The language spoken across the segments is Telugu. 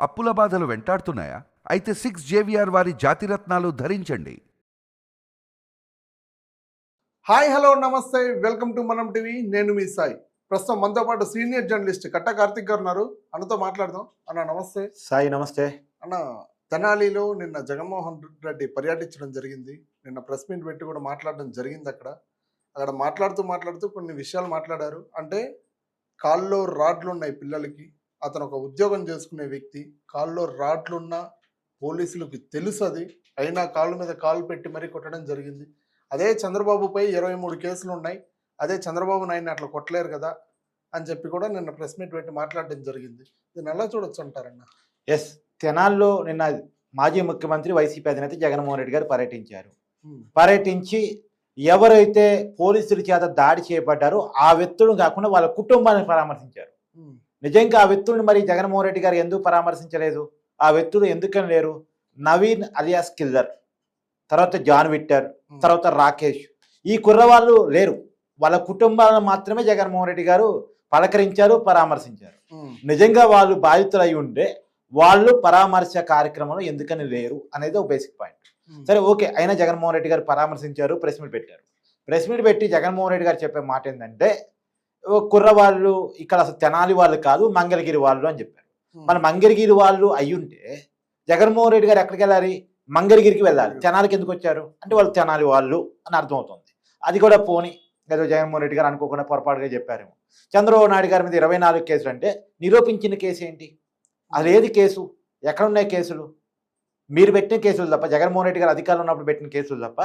అప్పుల బాధలు వెంటాడుతున్నాయా? అయితే సిక్స్ జేవిఆర్ వారి జాతిరత్నాలు ధరించండి. హాయ్ హలో నమస్తే. Welcome to Manam TV. నేను మీ సాయి. ప్రస్తుతం మనతో పాటు సీనియర్ జర్నలిస్ట్ కట్ట కార్తిక్ గారు ఉన్నారు. అన్నతో మాట్లాడదాం. అన్న నమస్తే. సాయి నమస్తే. అన్న తెనాలిలో నిన్న జగన్మోహన్ రెడ్డి పర్యటించడం జరిగింది. నిన్న ప్రెస్ మీట్ పెట్టి కూడా మాట్లాడడం జరిగింది అక్కడ. అక్కడ మాట్లాడుతూ మాట్లాడుతూ కొన్ని విషయాలు మాట్లాడారు. అంటే కాల్లో రాడ్లు ఉన్నాయి పిల్లలకి. అతను ఒక ఉద్యోగం చేసుకునే వ్యక్తి కాల్లో రాడ్లున్న పోలీసులకు తెలుసు అది అయినా కాళ్ళ మీద కాలు పెట్టి మరీ కొట్టడం జరిగింది. అదే చంద్రబాబుపై ఇరవై మూడు కేసులు ఉన్నాయి అదే చంద్రబాబు నాయుడిని అట్లా కొట్టలేరు కదా అని చెప్పి కూడా నిన్న ప్రెస్ మీట్ పెట్టి మాట్లాడడం జరిగింది. దీన్ని ఎలా చూడొచ్చు అంటారన్న? ఎస్ తెనాల్లో నిన్న మాజీ ముఖ్యమంత్రి వైసీపీ అధినేత జగన్మోహన్ రెడ్డి గారు పర్యటించారు. పర్యటించి ఎవరైతే పోలీసుల చేత దాడి చేయబడ్డారో ఆ వ్యక్తులను కాకుండా వాళ్ళ కుటుంబాన్ని పరామర్శించారు. నిజంగా ఆ వ్యక్తుల్ని మరి జగన్మోహన్ రెడ్డి గారు ఎందుకు పరామర్శించలేదు? ఆ వ్యక్తులు ఎందుకని లేరు? నవీన్ అలియాస్ కిల్లర్ తర్వాత జాన్ విట్టర్ తర్వాత రాకేష్. ఈ కుర్రవాళ్ళు లేరు. వాళ్ళ కుటుంబాలను మాత్రమే జగన్మోహన్ రెడ్డి గారు పలకరించారు పరామర్శించారు. నిజంగా వాళ్ళు బాధితులు అయి ఉంటే వాళ్ళు పరామర్శ కార్యక్రమంలో ఎందుకని లేరు అనేది ఒక బేసిక్ పాయింట్ సరే ఓకే. అయినా జగన్మోహన్ రెడ్డి గారు పరామర్శించారు ప్రెస్ మీట్ పెట్టారు. ప్రెస్ మీట్ పెట్టి జగన్మోహన్ రెడ్డి గారు చెప్పే మాట ఏంటంటే కుర్రవాళ్ళు ఇక్కడ అసలు తెనాలి వాళ్ళు కాదు మంగళగిరి వాళ్ళు అని చెప్పారు. మన మంగళగిరి వాళ్ళు అయ్యుంటే జగన్మోహన్ రెడ్డి గారు ఎక్కడికి వెళ్ళాలి? మంగళగిరికి వెళ్ళాలి. తెనాలికి ఎందుకు వచ్చారు? అంటే వాళ్ళు తెనాలి వాళ్ళు అని అర్థమవుతుంది. అది కూడా పోని ఏదో జగన్మోహన్ రెడ్డి గారు అనుకోకుండా పొరపాటుగా చెప్పారేమో. చంద్రబాబు నాయుడు గారి మీద ఇరవై నాలుగు కేసులు అంటే నిరూపించిన కేసు ఏంటి? అది ఏది కేసు. ఎక్కడ ఉన్నాయి కేసులు? మీరు పెట్టిన కేసులు తప్ప జగన్మోహన్ రెడ్డి గారు అధికారంలో ఉన్నప్పుడు పెట్టిన కేసులు తప్ప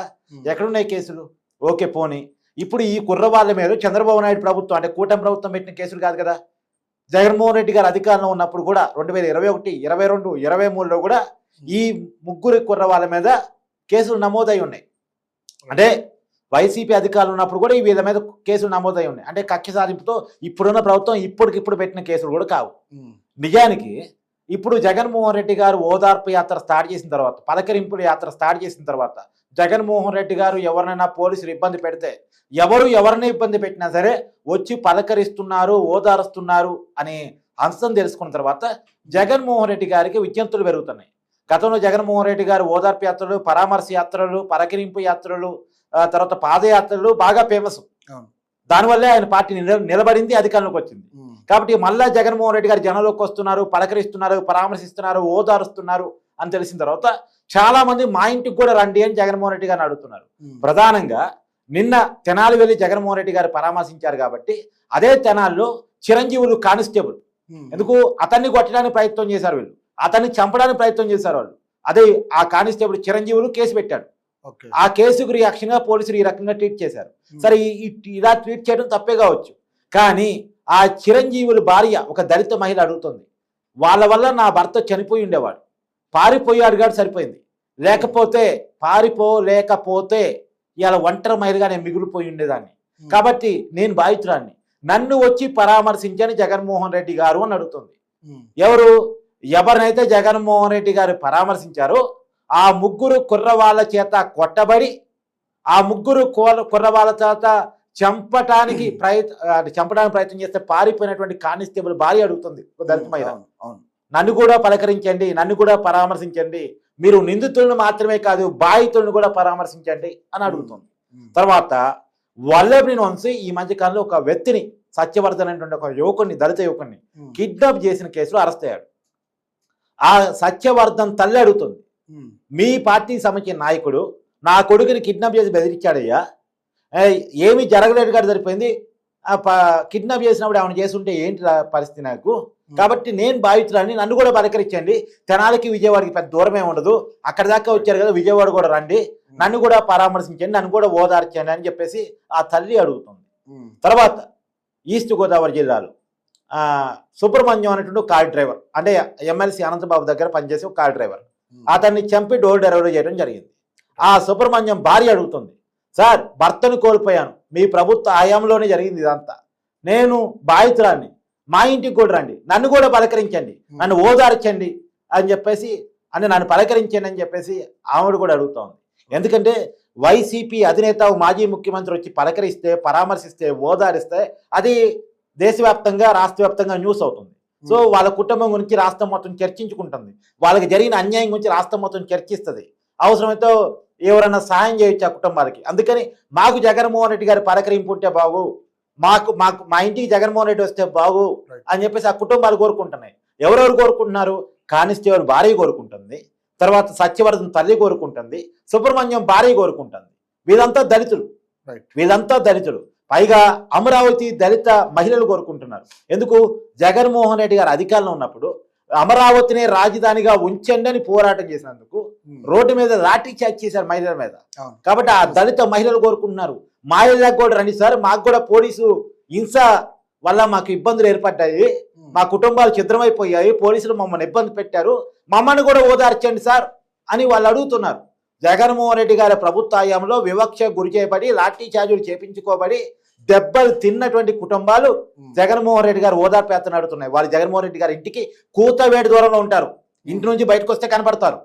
ఎక్కడున్నాయి కేసులు? ఓకే పోనీ. ఇప్పుడు ఈ కుర్రవాళ్ళ మీద చంద్రబాబు నాయుడు ప్రభుత్వం అంటే కూటమి ప్రభుత్వం పెట్టిన కేసులు కాదు కదా? జగన్మోహన్ రెడ్డి గారు అధికారంలో ఉన్నప్పుడు కూడా రెండు వేల ఇరవై ఒకటి ఇరవై రెండు ఇరవై మూడులో కూడా ఈ ముగ్గురు కుర్రవాళ్ళ మీద కేసులు నమోదై ఉన్నాయి. అంటే వైసీపీ అధికారులు ఉన్నప్పుడు కూడా ఈ వీళ్ళ మీద కేసులు నమోదై ఉన్నాయి. అంటే కక్ష సాధింపుతో ఇప్పుడున్న ప్రభుత్వం ఇప్పటికిప్పుడు పెట్టిన కేసులు కూడా కావు. నిజానికి ఇప్పుడు జగన్మోహన్ రెడ్డి గారు ఓదార్పు యాత్ర స్టార్ట్ చేసిన తర్వాత పలకరింపుల యాత్ర స్టార్ట్ చేసిన తర్వాత జగన్మోహన్ రెడ్డి గారు ఎవరినైనా పోలీసులు ఇబ్బంది పెడితే ఎవరు ఎవరిని ఇబ్బంది పెట్టినా సరే వచ్చి పలకరిస్తున్నారు ఓదారుస్తున్నారు అనే అంశం తెలుసుకున్న తర్వాత జగన్మోహన్ రెడ్డి గారికి విజ్ఞప్తులు పెరుగుతున్నాయి. గతంలో జగన్మోహన్ రెడ్డి గారు ఓదార్పు యాత్రలు పరామర్శ యాత్రలు పలకరింపు యాత్రలు తర్వాత పాదయాత్రలు బాగా ఫేమస్. దానివల్లే ఆయన పార్టీ నిల- నిలబడింది అధికారంలోకి వచ్చింది. కాబట్టి మళ్ళా జగన్మోహన్ రెడ్డి గారు జనంలోకి వస్తున్నారు పలకరిస్తున్నారు పరామర్శిస్తున్నారు ఓదారుస్తున్నారు అని తెలిసిన తర్వాత చాలా మంది మా ఇంటికి కూడా రండి అని జగన్మోహన్ రెడ్డి గారిని అడుగుతున్నారు. ప్రధానంగా నిన్న తెనాలి వెళ్ళి జగన్మోహన్ రెడ్డి గారు పరామర్శించారు కాబట్టి అదే తెనాల్లో చిరంజీవులు కానిస్టేబుల్. ఎందుకు? అతన్ని కొట్టడానికి ప్రయత్నం చేశారు వీళ్ళు. అతన్ని చంపడానికి ప్రయత్నం చేశారు వాళ్ళు. అదే ఆ కానిస్టేబుల్ చిరంజీవులు కేసు పెట్టాడు. ఆ కేసుకు రియాక్షన్గా పోలీసులు ఈ రకంగా ట్రీట్ చేశారు. సరే ఇలా ట్రీట్ చేయడం తప్పే కావచ్చు. కానీ ఆ చిరంజీవుల భార్య ఒక దళిత మహిళ అడుగుతుంది. వాళ్ళ వల్ల నా భర్త చనిపోయి ఉండేవాడు. పారిపోయాడు కాదు సరిపోయింది. లేకపోతే పారిపోలేకపోతే ఇవాళ ఒంటరి మహిళగా నేను మిగిలిపోయి ఉండేదాన్ని. కాబట్టి నేను బాధితురాన్ని నన్ను వచ్చి పరామర్శించని జగన్మోహన్ రెడ్డి గారు అని అడుగుతుంది. ఎవరు? ఎవరినైతే జగన్మోహన్ రెడ్డి గారు పరామర్శించారో ఆ ముగ్గురు కుర్రవాళ్ళ చేత కొట్టబడి ఆ ముగ్గురు కుర్ర- కుర్రవాళ్ళ చేత చంపటానికి ప్రయత్ చంపడానికి ప్రయత్నం చేస్తే పారిపోయినటువంటి కానిస్టేబుల్ భార్య అడుగుతుంది. దళిత మహిళ. అవును. నన్ను కూడా పలకరించండి నన్ను కూడా పరామర్శించండి. మీరు నిందితులను మాత్రమే కాదు బాధితులను కూడా పరామర్శించండి అని అడుగుతుంది. తర్వాత వల్లభని వంశీ ఈ మధ్య కాలంలో ఒక వ్యక్తిని సత్యవర్ధన్ అనేటువంటి ఒక యువకుడిని దళిత యువకుడిని కిడ్నాప్ చేసిన కేసులో అరెస్ట్ అయ్యాడు. ఆ సత్యవర్ధన్ తల్లి అడుగుతుంది మీ పార్టీకి సంబంధించిన నాయకుడు నా కొడుకుని కిడ్నాప్ చేసి బెదిరించాడయ్యా. ఏమీ జరగలేదు కదా సరిపోయింది. కిడ్నాప్ చేసినప్పుడు ఏమైనా చేస్తుంటే ఏంటి పరిస్థితి నాకు? కాబట్టి నేను భావించడాన్ని నన్ను కూడా పలకరించండి తెనాలికి విజయవాడకి పెద్ద దూరమే ఉండదు. అక్కడ దాకా వచ్చారు కదా విజయవాడ కూడా రండి. నన్ను కూడా పరామర్శించండి నన్ను కూడా ఓదార్చండి అని చెప్పేసి ఆ తల్లి అడుగుతుంది. తర్వాత ఈస్ట్ గోదావరి జిల్లాలో ఆ, సుబ్రహ్మణ్యం అనేటువంటి కార్ డ్రైవర్ అంటే ఎమ్మెల్సీ అనంతబాబు దగ్గర పనిచేసే ఒక కార్ డ్రైవర్. అతన్ని చంపి డోర్ డెలివరీ చేయడం జరిగింది. ఆ సుబ్రహ్మణ్యం భార్య అడుగుతుంది. సార్ భర్తను కోల్పోయాను. మీ ప్రభుత్వ హయాంలోనే జరిగింది ఇదంతా. నేను బాధితురాన్ని మా ఇంటికి కూడా రండి. నన్ను కూడా పలకరించండి. నన్ను ఓదార్చండి అని చెప్పేసి అని నన్ను పలకరించండి అని చెప్పేసి ఆవిడ కూడా అడుగుతోంది. ఎందుకంటే వైసీపీ అధినేత మాజీ ముఖ్యమంత్రి వచ్చి పలకరిస్తే పరామర్శిస్తే ఓదారిస్తే అది దేశవ్యాప్తంగా రాష్ట్ర వ్యాప్తంగా న్యూస్ అవుతుంది. సో వాళ్ళ కుటుంబం గురించి రాష్ట్రం మొత్తం చర్చించుకుంటుంది. వాళ్ళకి జరిగిన అన్యాయం గురించి రాష్ట్రం మొత్తం చర్చిస్తుంది. అవసరమైతే ఎవరైనా సాయం చేయొచ్చు ఆ కుటుంబాలకి. అందుకని మాకు జగన్మోహన్ రెడ్డి గారి పలకరింపు ఉంటే బాగు మాకు మాకు మా ఇంటికి జగన్మోహన్ రెడ్డి వస్తే బాగు. అని చెప్పేసి ఆ కుటుంబాలు కోరుకుంటున్నాయి. ఎవరెవరు కోరుకుంటున్నారు? కానిస్టేబుల్ భార్య కోరుకుంటుంది తర్వాత సత్యవర్ధన్ తల్లి కోరుకుంటుంది సుబ్రహ్మణ్యం భార్య కోరుకుంటుంది. వీళ్ళంతా దళితులు. వీళ్ళంతా దళితులు. పైగా అమరావతి దళిత మహిళలు కోరుకుంటున్నారు. ఎందుకు? జగన్మోహన్ రెడ్డి గారు అధికారంలో ఉన్నప్పుడు అమరావతిని రాజధానిగా ఉంచండి అని పోరాటం చేసినందుకు. రోడ్డు మీద లాఠీ చార్జ్ చేశారు మహిళల మీద. కాబట్టి ఆ దళిత మహిళలు కోరుకుంటున్నారు. మా ఇళ్ళకి కూడా రండి సార్ మాకు కూడా పోలీసు హింస వల్ల మాకు ఇబ్బందులు ఏర్పడ్డాయి. మా కుటుంబాలు ఛిద్రమైపోయాయి. పోలీసులు మమ్మల్ని ఇబ్బంది పెట్టారు. మమ్మల్ని కూడా ఓదార్చండి సార్ అని వాళ్ళు అడుగుతున్నారు. జగన్మోహన్ రెడ్డి గారి ప్రభుత్వ హయాంలో వివక్ష గురి చేయబడి లాఠీ చార్జీలు చేపించుకోబడి దెబ్బలు తిన్నటువంటి కుటుంబాలు. జగన్మోహన్ రెడ్డి గారు ఓదార్పు యాత్ర నడుతున్నాయి వాళ్ళు జగన్మోహన్ రెడ్డి గారి ఇంటికి కూతవేడి దూరంలో ఉంటారు. ఇంటి నుంచి బయటకు వస్తే కనపడతారు.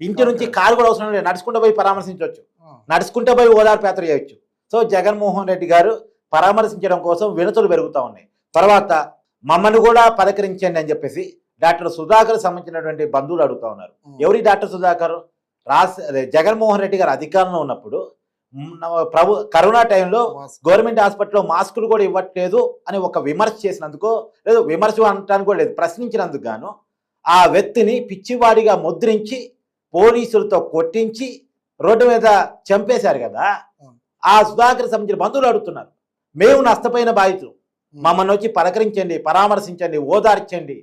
ఇంటి నుంచి. కారు కూడా అవసరం లేదు. నడుచుకుంటూ పోయి పరామర్శించవచ్చు. నడుచుకుంటూ పోయి ఓదార్పు యాత్ర చేయొచ్చు సో జగన్మోహన్ రెడ్డి గారు పరామర్శించడం కోసం వినతులు పెరుగుతూ ఉన్నాయి. తర్వాత మమ్మల్ని కూడా పలకరించండి అని చెప్పేసి డాక్టర్ సుధాకర్ సంబంధించినటువంటి బంధువులు అడుగుతా ఉన్నారు. ఎవరి డాక్టర్ సుధాకర్? అదే జగన్మోహన్ రెడ్డి గారు అధికారంలో ఉన్నప్పుడు ప్రభు కరోనా టైంలో. గవర్నమెంట్ హాస్పిటల్లో మాస్కులు కూడా ఇవ్వట్లేదు అని ఒక విమర్శ చేసినందుకు లేదు విమర్శ అనటానికి కూడా లేదు ప్రశ్నించినందుకు గాను ఆ వ్యక్తిని పిచ్చివాడిగా ముద్రించి పోలీసులతో కొట్టించి రోడ్డు మీద చంపేశారు కదా ఆ సుధాకర్ సంబంధించిన బంధువులు అడుగుతున్నారు మేము నష్టపోయిన బాధితులు. మమ్మల్ని వచ్చి పలకరించండి పరామర్శించండి ఓదార్చండి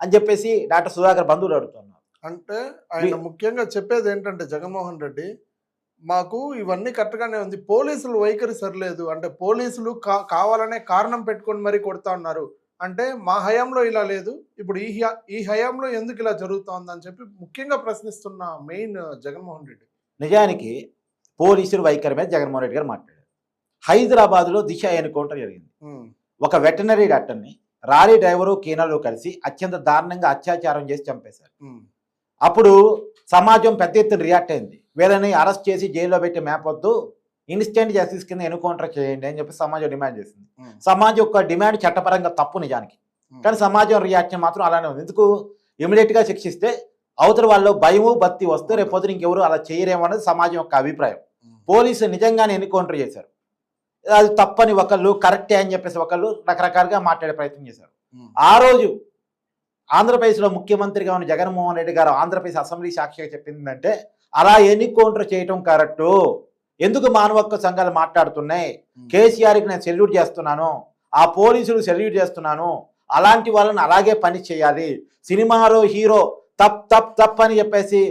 అని చెప్పేసి డాక్టర్ సుధాకర్ బంధువులు అడుగుతున్నారు అంటే ఆయన ముఖ్యంగా చెప్పేది ఏంటంటే జగన్మోహన్ రెడ్డి మాకు ఇవన్నీ కరెక్ట్గానే ఉంది. పోలీసులు వైఖరి సరిలేదు. అంటే పోలీసులు కా కావాలనే కారణం పెట్టుకొని మరీ కొడతా ఉన్నారు. అంటే మా హయాంలో ఇలా లేదు. ఇప్పుడు ఈ హయా- ఈ హయాంలో ఎందుకు ఇలా జరుగుతోంది అని చెప్పి ముఖ్యంగా ప్రశ్నిస్తున్న మెయిన్ జగన్మోహన్ రెడ్డి. నిజానికి పోలీసులు వైఖరి మీద జగన్మోహన్ రెడ్డి గారు మాట్లాడారు. హైదరాబాద్లో దిశ ఎన్కౌంటర్ జరిగింది. ఒక వెటనరీ డాక్టర్ని రారీ డ్రైవరు కీనాలు కలిసి అత్యంత దారుణంగా అత్యాచారం చేసి చంపేశారు. అప్పుడు సమాజం పెద్ద ఎత్తున రియాక్ట్ అయింది. వీళ్ళని అరెస్ట్ చేసి జైల్లో పెట్టి మేపొద్దు ఇన్స్టెంట్ జస్టిస్ కింద ఎన్కౌంటర్ చేయండి అని చెప్పి సమాజం డిమాండ్ చేసింది. సమాజం యొక్క డిమాండ్ చట్టపరంగా తప్పు నిజానికి. కానీ సమాజం రియాక్షన్ మాత్రం అలానే ఉంది. ఎందుకు? ఇమీడియట్గా శిక్షిస్తే అవతల వాళ్ళు భయము భక్తి వస్తే రేపు పొద్దున ఇంకెవరు అలా చేయరేమో అనేది సమాజం యొక్క అభిప్రాయం. ఉమ్. పోలీసు నిజంగానే ఎన్కౌంటర్ చేశారు. అది తప్పని ఒకళ్ళు కరెక్టే అని చెప్పేసి ఒకళ్ళు రకరకాలుగా మాట్లాడే ప్రయత్నం చేశారు. ఆ రోజు ఆంధ్రప్రదేశ్లో ముఖ్యమంత్రిగా ఉన్న జగన్మోహన్ రెడ్డి గారు ఆంధ్రప్రదేశ్ అసెంబ్లీ సాక్షిగా చెప్పిందంటే అలా ఎన్కౌంటర్ చేయటం కరెక్టు. ఎందుకు మానవ హక్కు సంఘాలు మాట్లాడుతున్నాయి. కేసీఆర్కి నేను సెల్యూట్ చేస్తున్నాను. ఆ పోలీసులు సెల్యూట్ చేస్తున్నాను. అలాంటి వాళ్ళని అలాగే పని చేయాలి. సినిమాలో హీరో తప్ తప్ తప్ అని చెప్పేసి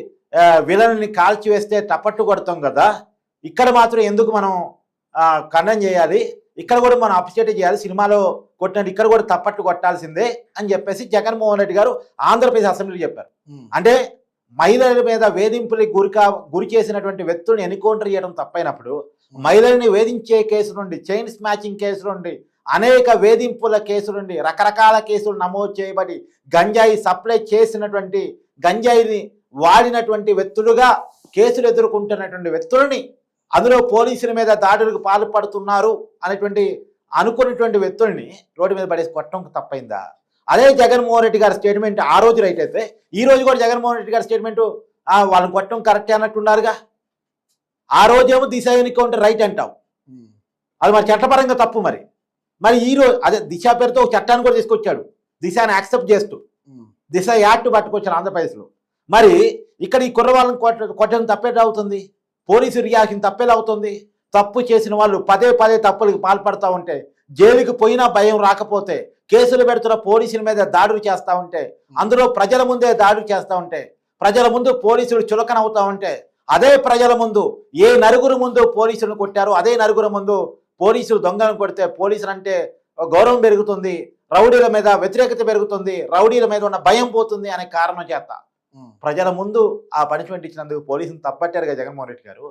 విలన్ని కాల్చివేస్తే టపట్టు కొడతాం కదా. ఇక్కడ మాత్రం ఎందుకు మనం ఖండం చేయాలి? ఇక్కడ కూడా మనం అప్రిషియేట్ చేయాలి. సినిమాలో కొట్టినట్టు ఇక్కడ కూడా తప్పట్టు కొట్టాల్సిందే అని చెప్పేసి జగన్మోహన్ రెడ్డి గారు ఆంధ్రప్రదేశ్ అసెంబ్లీలో చెప్పారు. అంటే మహిళల మీద వేధింపులకు గురి కా గురి చేసినటువంటి వ్యక్తులను ఎన్కౌంటర్ చేయడం తప్పైనప్పుడు మహిళల్ని వేధించే కేసు నుండి చైన్ స్మాచింగ్ కేసు నుండి అనేక వేధింపుల కేసు నుండి రకరకాల కేసులు నమోదు చేయబడి గంజాయి సప్లై చేసినటువంటి గంజాయిని వాడినటువంటి వ్యక్తులుగా కేసులు ఎదుర్కొంటున్నటువంటి వ్యక్తులని అందులో పోలీసుల మీద దాడులకు పాల్పడుతున్నారు అనేటువంటి అనుకున్నటువంటి వ్యక్తుల్ని రోడ్డు మీద పడేసి కొట్టడం తప్పైందా? అదే జగన్మోహన్ రెడ్డి గారి స్టేట్మెంట్ ఆ రోజు రైట్ అయితే ఈ రోజు కూడా జగన్మోహన్ రెడ్డి గారి స్టేట్మెంట్ వాళ్ళని కొట్టడం కరెక్టే అన్నట్టున్నారుగా ఆ రోజేమో దిశ ఎన్నుకుంటే రైట్ అంటావు. అది మరి చట్టపరంగా తప్పు మరి. మరి ఈ రోజు అదే దిశ పేరుతో ఒక చట్టాన్ని కూడా తీసుకొచ్చాడు. దిశని యాక్సెప్ట్ చేస్తూ. దిశ యాక్ట్ పట్టుకొచ్చారు ఆంధ్రప్రదేశ్లో. మరి ఇక్కడ ఈ కుర్రవాళ్ళని కొట్ట కొట్టడం తప్పేట అవుతుంది? పోలీసు రియాక్షన్ తప్పేలా అవుతుంది? తప్పు చేసిన వాళ్ళు పదే పదే తప్పులకు పాల్పడతా ఉంటే జైలుకి పోయినా భయం రాకపోతే కేసులు పెడుతున్న పోలీసుల మీద దాడులు చేస్తా ఉంటే అందులో ప్రజల ముందే దాడులు చేస్తా ఉంటే ప్రజల ముందు పోలీసులు చులకన అవుతా ఉంటే అదే ప్రజల ముందు ఏ నలుగురు ముందు పోలీసులను కొట్టారు అదే నలుగురు ముందు పోలీసులు దొంగలను కొడితే పోలీసులు అంటే గౌరవం పెరుగుతుంది రౌడీల మీద వ్యతిరేకత పెరుగుతుంది రౌడీల మీద ఉన్న భయం పోతుంది అనే కారణం చేత. ప్రజల ముందు ఆ పనిష్మెంట్ ఇచ్చినందుకు పోలీసులు తప్పట్టారుగా జగన్మోహన్ రెడ్డి గారు.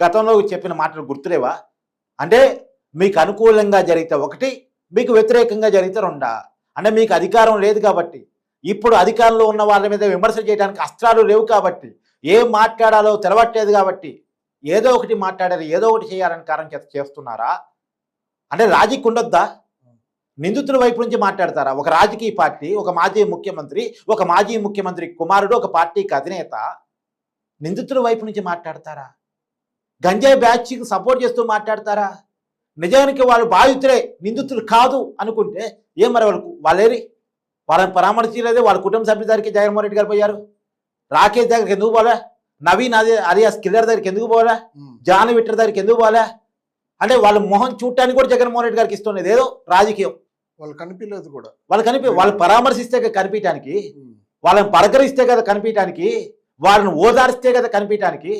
గతంలో చెప్పిన మాటలు గుర్తులేవా? అంటే మీకు అనుకూలంగా జరిగితే ఒకటి మీకు వ్యతిరేకంగా జరిగితే రెండా? అంటే మీకు అధికారం లేదు కాబట్టి. ఇప్పుడు అధికారంలో ఉన్న వాళ్ళ మీద విమర్శలు చేయడానికి అస్త్రాలు లేవు కాబట్టి. ఏం మాట్లాడాలో తెలవట్లేదు కాబట్టి. ఏదో ఒకటి మాట్లాడారు ఏదో ఒకటి చేయాలని కారణం చేత చేస్తున్నారా? అంటే లాజిక్ ఉండొద్దా? నిందితుల వైపు నుంచి మాట్లాడతారా? ఒక రాజకీయ పార్టీ ఒక మాజీ ముఖ్యమంత్రి ఒక మాజీ ముఖ్యమంత్రి కుమారుడు ఒక పార్టీకి అధినేత నిందితుల వైపు నుంచి మాట్లాడతారా? గంజాయి బ్యాచ్కి సపోర్ట్ చేస్తూ మాట్లాడతారా? నిజానికి వాళ్ళు బాధితులే నిందితులు కాదు అనుకుంటే ఏం మరి వాళ్ళకు? వాళ్ళేరి? వాళ్ళని పరామర్శించలేదు? వాళ్ళ కుటుంబ సభ్యుల దగ్గరికి జగన్మోహన్ రెడ్డి గారు పోయారు? రాకేష్ దగ్గరికి ఎందుకు పోలే? నవీన్ అదే అలియాస్ కిల్లర్ దగ్గరికి ఎందుకు పోలే. జాన్ విట్టర్ దగ్గరికి ఎందుకు పోలే? అంటే వాళ్ళ మొహం చూడటానికి కూడా జగన్మోహన్ రెడ్డి గారికి ఇస్తున్నది ఏదో రాజకీయం. వాళ్ళు కనిపించలేదు కూడా. వాళ్ళు కనిపి వాళ్ళు పరామర్శిస్తే కదా కనిపించడానికి. వాళ్ళని పలకరిస్తే కదా కనిపించడానికి వాళ్ళని ఓదార్స్తే కదా కనిపించడానికి.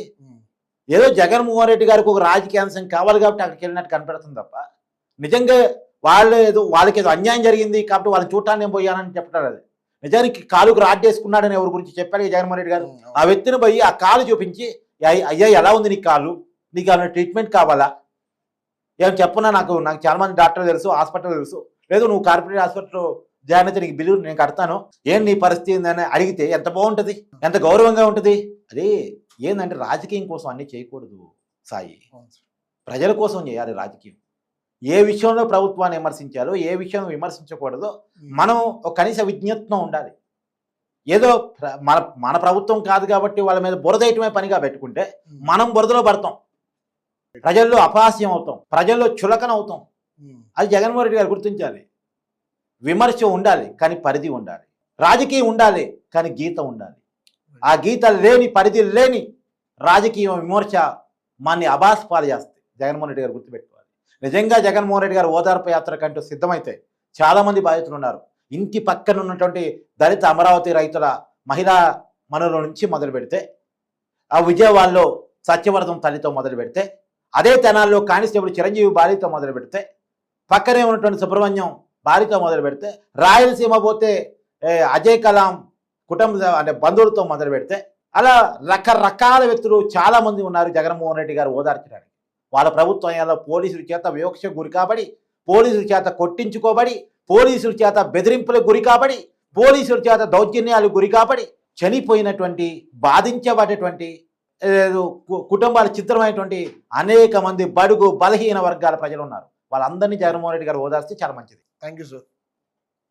ఏదో జగన్మోహన్ రెడ్డి గారికి ఒక రాజకీయ అంశం కావాలి కాబట్టి అక్కడికి వెళ్ళినట్టు కనపడుతుంది తప్ప నిజంగా వాళ్ళు ఏదో వాళ్ళకి ఏదో అన్యాయం జరిగింది కాబట్టి వాళ్ళని చూడటానికి నేను పోయానని చెప్పడం అది. నిజానికి కాలుకు రాడ్డేసుకున్నాడని ఎవరి గురించి చెప్పారు ఈ జగన్మోహన్ రెడ్డి గారు. ఆ వ్యక్తిని పోయి ఆ కాలు చూపించి "అయ్య- ఎలా ఉంది నీ కాలు? నీకు ఏమైనా ట్రీట్మెంట్ కావాలా? ఏం చెప్పున్నా నాకు? నాకు చాలా మంది డాక్టర్ తెలుసు హాస్పిటల్ తెలుసు. లేదు నువ్వు కార్పొరేట్ హాస్పిటల్ జాయిన్ అయితే నీకు బిల్లు నేను కడతాను. ఏం నీ పరిస్థితి ఏందని అడిగితే ఎంత బాగుంటుంది? ఎంత గౌరవంగా ఉంటుంది? అది ఏంటంటే రాజకీయం కోసం అన్నీ చేయకూడదు సాయి. ప్రజల కోసం చేయాలి రాజకీయం. ఏ విషయంలో ప్రభుత్వాన్ని విమర్శించాలో ఏ విషయం విమర్శించకూడదో. మనం ఒక కనీస విజ్ఞత్నం ఉండాలి. ఏదో మన మన ప్రభుత్వం కాదు కాబట్టి వాళ్ళ మీద బురదేయటమే పనిగా పెట్టుకుంటే. మనం బురదలో పడతాం. ప్రజల్లో అపహాస్యం అవుతాం. ప్రజల్లో చులకన అవుతాం. అది జగన్మోహన్ రెడ్డి గారు గుర్తించాలి. విమర్శ ఉండాలి కానీ పరిధి ఉండాలి. రాజకీయం ఉండాలి కానీ గీత ఉండాలి. ఆ గీతలు లేని పరిధులు లేని రాజకీయ విమర్శ మాన్ని అభాస్పాలు చేస్తాయి జగన్మోహన్ రెడ్డి గారు గుర్తుపెట్టుకోవాలి. నిజంగా జగన్మోహన్ రెడ్డి గారు ఓదార్పు యాత్ర కంటూ సిద్ధమైతే చాలామంది బాధితులు ఉన్నారు. ఇంటి పక్కన ఉన్నటువంటి దళిత అమరావతి రైతుల మహిళా మనుల నుంచి మొదలు పెడితే ఆ విజయవాడలో సత్యవర్ధం తల్లితో మొదలు పెడితే అదే తెనాల్లో కానిస్టేబుల్ చిరంజీవి బాలితో మొదలు పెడితే పక్కనే ఉన్నటువంటి సుబ్రహ్మణ్యం బాలితో మొదలు పెడితే రాయలసీమ పోతే అజయ్ కలాం కుటుంబ అంటే బంధువులతో మొదలు పెడితే అలా రకరకాల వ్యక్తులు చాలామంది ఉన్నారు జగన్మోహన్ రెడ్డి గారు ఓదార్చడానికి. వాళ్ళ ప్రభుత్వం పోలీసుల చేత వివక్ష గురి కాబడి పోలీసుల చేత కొట్టించుకోబడి పోలీసుల చేత బెదిరింపులకు గురి కాబడి పోలీసుల చేత దౌర్జన్యాలకు గురి కాబడి చనిపోయినటువంటి బాధించబడేటువంటి కు- కుటుంబాల చిత్రమైనటువంటి అనేక మంది బడుగు బలహీన వర్గాల ప్రజలు ఉన్నారు. వాళ్ళందరినీ జగన్మోహన్ రెడ్డి గారు ఓదార్స్తే చాలా మంచిది. Thank you sir.